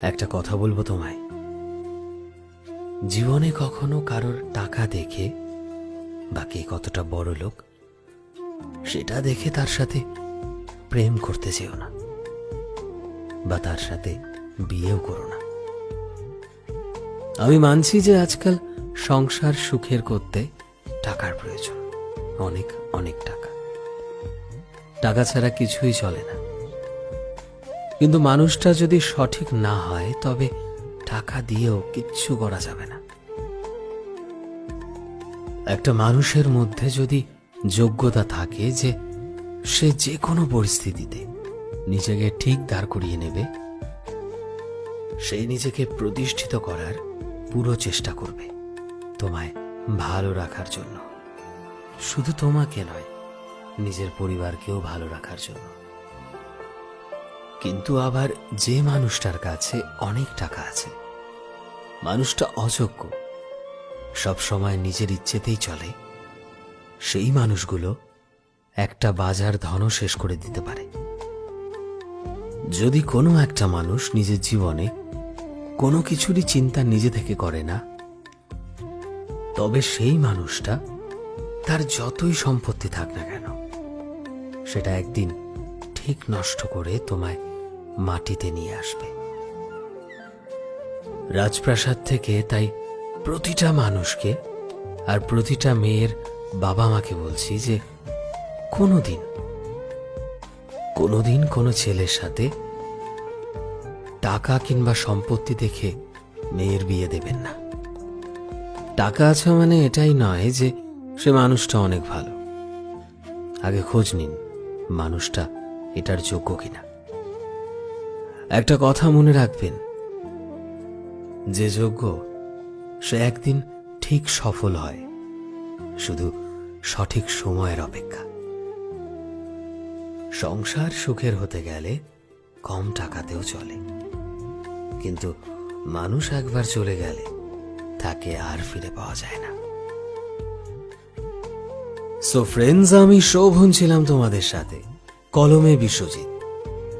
একটা কথা বলব তোমায়। জীবনে কখনো কারোর টাকা দেখে বা কে কতটা বড় লোক, সেটা দেখে তার সাথে প্রেম করতে যেও না, বা তার সাথে বিয়েও করো না। আমি মানছি যে আজকাল সংসার সুখের করতে টাকার প্রয়োজন, অনেক অনেক টাকা। টাকা ছাড়া কিছুই চলে না। কিন্তু মানুষটা যদি সঠিক না হয়, তবে টাকা দিয়েও কিচ্ছু করা যাবে না। একটা মানুষের মধ্যে যদি যোগ্যতা থাকে যে সে যে কোনো পরিস্থিতিতে নিজেকে ঠিক দাঁড় করিয়ে নেবে সেই নিজেকে প্রতিষ্ঠিত করার পুরো চেষ্টা করবে তোমায় ভালো রাখার জন্য। শুধু তোমাকে নয়, নিজের পরিবারকেও ভালো রাখার জন্য। কিন্তু আবার যে মানুষটার কাছে অনেক টাকা আছে, মানুষটা অযোগ্য। সব সময় নিজের ইচ্ছেতেই চলে। সেই মানুষগুলো একটা বাজার ধনও শেষ করে দিতে পারে। যদি কোনো একটা মানুষ নিজের জীবনে কোনো কিছুরই চিন্তা নিজে থেকে করে না, তবে সেই মানুষটা তার যতই সম্পত্তি থাক না কেন, সেটা একদিন ঠিক নষ্ট করে তোমায় মাটিতে নিয়ে আসবে। রাজপ্রাসাদ থেকে তাই প্রতিটা মানুষকে আর প্রতিটা মেয়ের বাবা মাকে বলছি যে কোনোদিন কোনোদিন কোনো ছেলের সাথে টাকা কিংবা সম্পত্তি দেখে মেয়ের বিয়ে দেবেন না। টাকা আছে মানে এটাই নয় যে সে মানুষটা অনেক ভালো। আগে খোঁজ নিন, মানুষটা এটার যোগ্য কিনা। একটা কথা মনে রাখবেন। যে যোগ্য, সে একদিন ঠিক সফল হয়। শুধু সঠিক সময়ের অপেক্ষা। সংসার সুখের হতে গেলে কম টাকাতেও চলে। কিন্তু মানুষ একবার চলে গেলে তাকে আর ফিরে পাওয়া যায় না। সো ফ্রেন্ডস আমি শোভন ছিলাম তোমাদের সাথে। কলমে বিশ্বজিৎ।